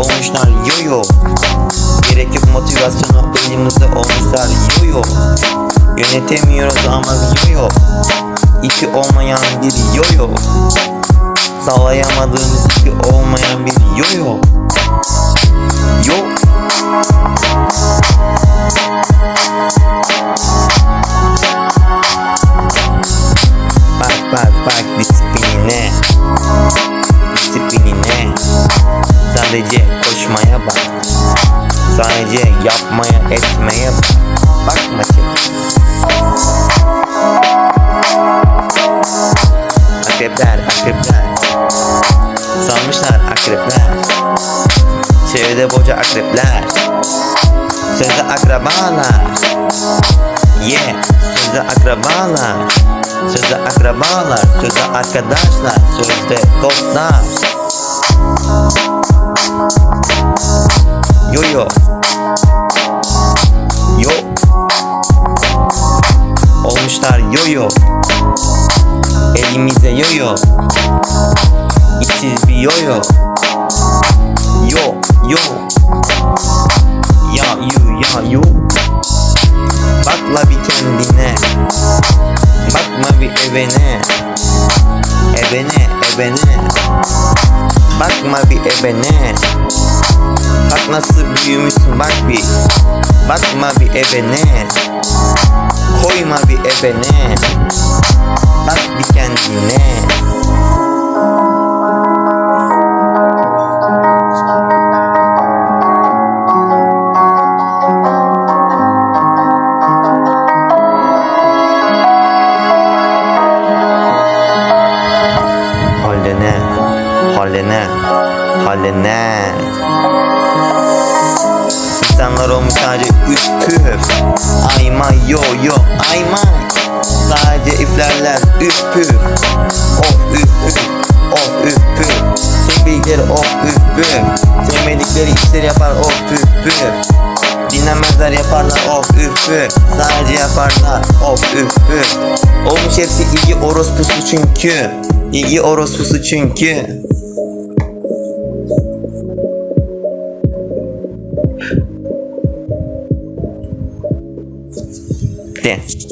olmuşlar yo yo. Gerek yok motivasyona elimizde olmuşlar. Yo yo. Yönetemiyoruz ama yo yo. İki olmayan bir yo yo. Sağlayamadığımız iki olmayan bir yo Yo. Bak bak bak disiplinine. Disiplinine. Sadece koşmaya bak. Sadece yapmaya etmeye bak. Bakma ki Akrepler akrepler Çevrede boca akrepler. Sözde akrabalar. Yeah Sözde akrabalar. Sözde akrabalar Sözde arkadaşlar Sözde dostlar. Yo yo. Yo. Olmuşlar yo yo. Elimize yo yo. İçsiz bir yo yo. Yo yo. Ya yu ya yu. Bakla bir kendine. Bakma bir evene. Ebene ebene Bakma bir ebene Bak nasıl büyümüşsün bak bir. Bakma bir ebene Koyma bir ebene Bak bir kendine Haline Haline İnsanlar olmuş sadece üf püf Ayma yo yo ayma Sadece iflerler üf püf. Of üf üf Of üf püf. Sevdikleri of üf püf. Sevmedikleri işleri yapar of üf püf. Dinlemezler yaparlar of üf püf. Sadece yaparlar of üf püf. Olmuş hepsi ilgi orospusu çünkü. İlgi orospusu çünkü 电。